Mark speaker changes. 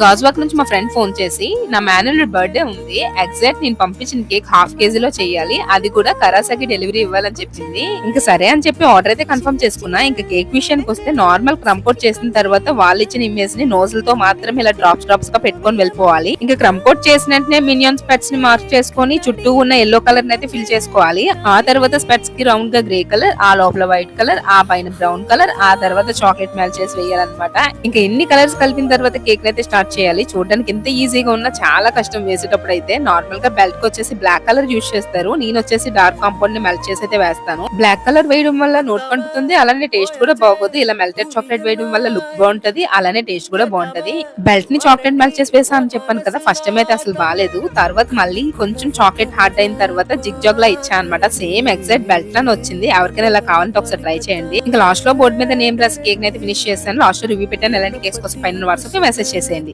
Speaker 1: గాజువాక్ నుంచి మా friend phone చేసి నా మేనల్లుడి బర్త్డే ఉంది ఎగ్జాక్ట్ నేను పంపించిన కేక్ హాఫ్ కేజీలో చేయాలి అది కూడా కరాసాకి డెలివరీ ఇవ్వాలని చెప్పింది. ఇంకా సరే అని చెప్పి ఆర్డర్ అయితే కన్ఫర్మ్ చేసుకున్నా. ఇంకా కేక్ విషయానికి వస్తే నార్మల్ క్రంపోర్ట్ చేసిన తర్వాత వాళ్ళు ఇచ్చిన ఇమేజ్ని నోజుల్తో మాత్రం ఇలా డ్రాప్స్ డ్రాప్స్గా పెట్టుకొని వెళ్ళిపోవాలి. ఇంకా క్రంపోర్ట్ చేసిన వెంటనే మినియన్ స్పెట్స్ని మార్క్ చేసుకొని చుట్టూ ఉన్న ఎల్లో కలర్ అయితే ఫిల్ చేసుకోవాలి. ఆ తర్వాత స్పెట్స్కి రౌండ్గా గ్రే కలర్ ఆ లోపల వైట్ కలర్ ఆ పైన బ్రౌన్ కలర్ ఆ తర్వాత చాక్లెట్ మెల్ చేసి వేయాలన్నమాట. ఇంకా ఎన్ని కలర్స్ కలిపిన తర్వాత కేక్ అయితే స్టార్ట్ చేయాలి. చూడడానికి ఎంత ఈజీగా ఉన్నా చాలా కష్టం వేసేటప్పుడు అయితే నార్మల్గా బెల్ట్కి వచ్చేసి బ్లాక్ కలర్ యూస్ చేస్తారు. నేను వచ్చేసి డార్క్ కాంపౌండ్ని మెల్ట్ చేసి అయితే వేస్తాను. బ్లాక్ కలర్ వేయడం వల్ల నోట్ పండుతుంది అలానే టేస్ట్ కూడా బాగోదు. ఇలా మెల్టెడ్ చాక్లెట్ వేయడం వల్ల లుక్ బాగుంటది. అలానే టేస్ట్ కూడా బాగుంటది. బెల్ట్ని చాక్లెట్ మెల్ట్ చేసి వేసా అని చెప్పాను కదా ఫస్ట్ టైం అయితే అసలు బాగాలేదు తర్వాత మళ్ళీ కొంచెం చాక్లెట్ హార్డ్ అయిన తర్వాత జిగ్ జాగ్ లా ఇచ్చా అనమాట సేమ్ ఎగ్జాక్ట్ బెల్ట్ లానే వచ్చింది. ఎవరికైనా ఇలా కావాలంటే ఒకసారి ట్రై చేయండి. ఇంకా లాస్ట్లో బోర్డు మీద నేమ్ రాసి కేక్ అయితే ఫినిష్ చేశాను. లాస్ట్లో రివ్యూ పెట్టాను. ఎలాంటి కేక్స్ కోసం పైన వాట్సాప్ మెసేజ్ చేసేయండి.